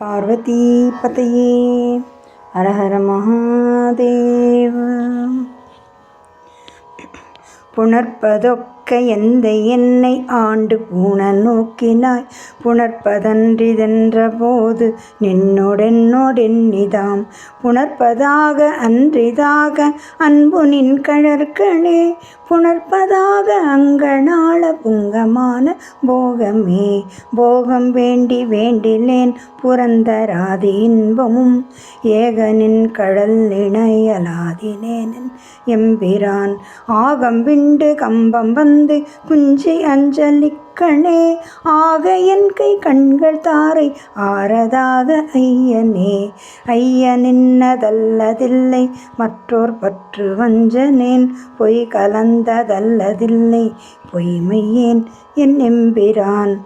பார்வதி பதையே ஹரஹர மகாதேவ. புணர்ப்பதொக்க எந்த என்னை ஆண்டு பூண நோக்கினாய்? புணர்ப்பதன்றிதென்ற போது நின்னோடென்னோடென்னிதாம் புணர்ப்பதாக அன்றிதாக அன்பு நின் கழற்களே புணர்ப்பதாக அங்கனாள புங்கமான போகமே. போகம் வேண்டி வேண்டிலேன் புரந்தராதி இன்பமும். ஏகனின் கடல் இணையலாதினேனன். எம்பிரான் ஆகம் விண்டு கம்பம் வந்த குஞ்சி அஞ்சலிக்கணே. ஆக என் கை கண்கள் தாரை ஆறதாக ஐயனே. ஐயனின்னதல்லதில்லை மற்றோர் பற்று வஞ்சனேன். பொய் கலந்ததல்லதில்லை பொய்மையேன் என் எம்பிரான்.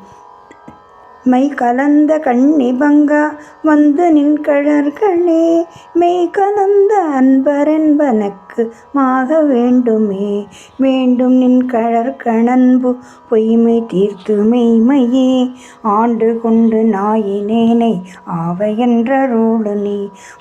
மை கலந்த கண்ணிபங்கா வந்து நின் கழர்களே மெய் கலந்த அன்பரென்பனக்கு மாக வேண்டுமே வேண்டும் நின் கழற்கணன்பு பொய்மை தீர்த்து மெய்மையே. ஆண்டு கொண்டு நாயினேனை ஆவையென்றருளு நீ.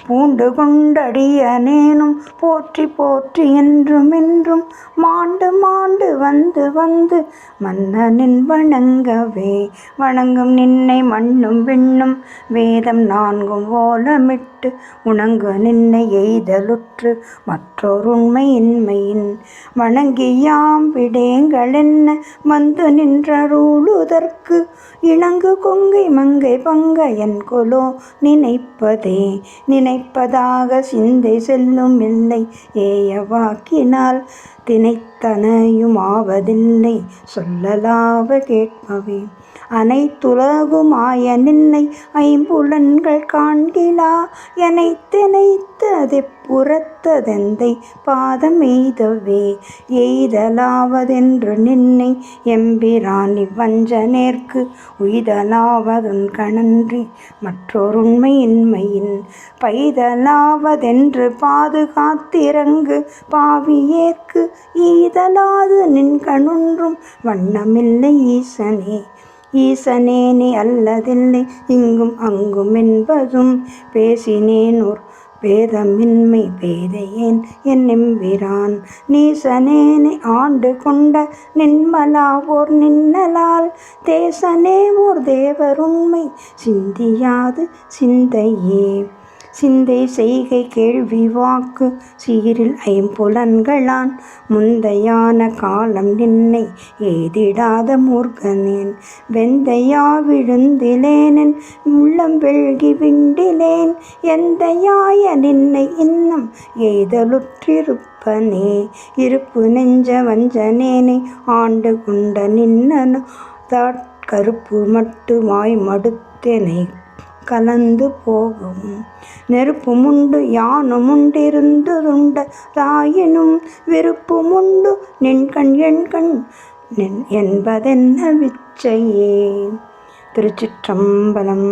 பூண்டு கொண்டடியனேனும் போற்றி போற்றி என்றும் என்றும் மாண்டு மாண்டு வந்து வந்து மன்னனின் வணங்கவே. வணங்கும் நின்னை மண்ணும் விண்ணும் வேதம் நான்கும் ஓலமிட்டு உணங்கு நின்னை எய்தலுற்று மற்றொரு உண்மையின்மையின் வணங்கியாம் விடேங்களென்ன வந்து நின்றருளுதற்கு? இணங்கு கொங்கை மங்கை பங்க என் கொலோ நினைப்பதே நினைப்பதாக சிந்தை செல்லும் இல்லை. ஏயவாக்கினால் தினைத்தனையுமாவதில்லை. சொல்லலாவ கேட்பவே அனைத்துலகுமாய நின்னை ஐம்புலன்கள் காண்கிலா. எனைத்தெனைத்து அதை புறத்ததெந்தை பாதம் எய்தவே. எய்தலாவதென்று நின்னை எம்பிராணி இவ்வஞ்சனேற்கு உய்தலாவதுன் கணன்றி மற்றொரு உண்மையின்மையின் பைதலாவதென்று பாதுகாத்திறங்கு பாவியேற்கு ஈதலாது நின் கணுன்றும் வண்ணமில்லை ஈசனே. ஈசனே நீ அல்லதில்லை இங்கும் அங்கும் என்பதும் பேசினேன் ஒரு பேதமின்மை பேதையேன் என் எம்பிரான் நீசனேனை ஆண்டு கொண்ட நின்மலா ஓர் நின்னலால் தேசனே ஓர் தேவருண்மை சிந்தியாது சிந்தையே. சிந்தை செய்கை கேள்வி வாக்கு சீரில் ஐம்புலன்களான் முந்தையான காலம் நின்னை ஏதிடாத மூர்க்கனேன். வெந்தையா விழுந்திலேனன் உள்ளம் வெள்கி விண்டிலேன். எந்தையாய நின்னை இன்னும் எய்தலுற்றிருப்பனே. இருப்பு நெஞ்ச வஞ்சனேனை ஆண்டு கொண்ட நின்னனு கருப்பு மட்டுமாய் மடுத்தெனை கலந்து போகும். நெருப்புமுண்டு யானுமுண்டிருந்ததுண்ட தாயினும் விருப்புமுண்டு நின்கண் எண்கண் என்பதென்ன விச்சையே? திருச்சிற்றம்பலம்